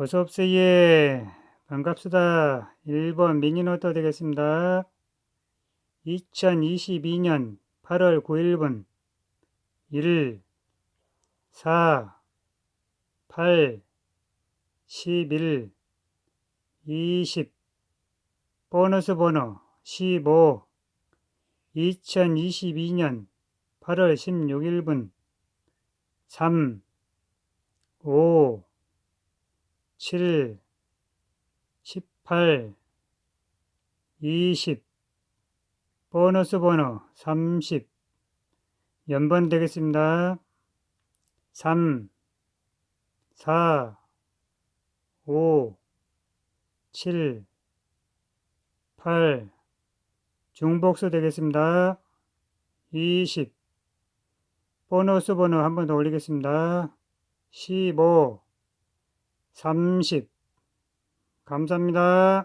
어서옵세요. 반갑습니다. 1번 미니노트 되겠습니다. 2022년 8월 9일분 1, 4, 8, 11, 20 보너스 번호 15 2022년 8월 16일분 3, 5, 7, 18, 20, 보너스 번호 30, 연번 되겠습니다. 3, 4, 5, 7, 8, 중복수 되겠습니다. 20, 보너스 번호 한 번 더 올리겠습니다. 15, 30. 감사합니다.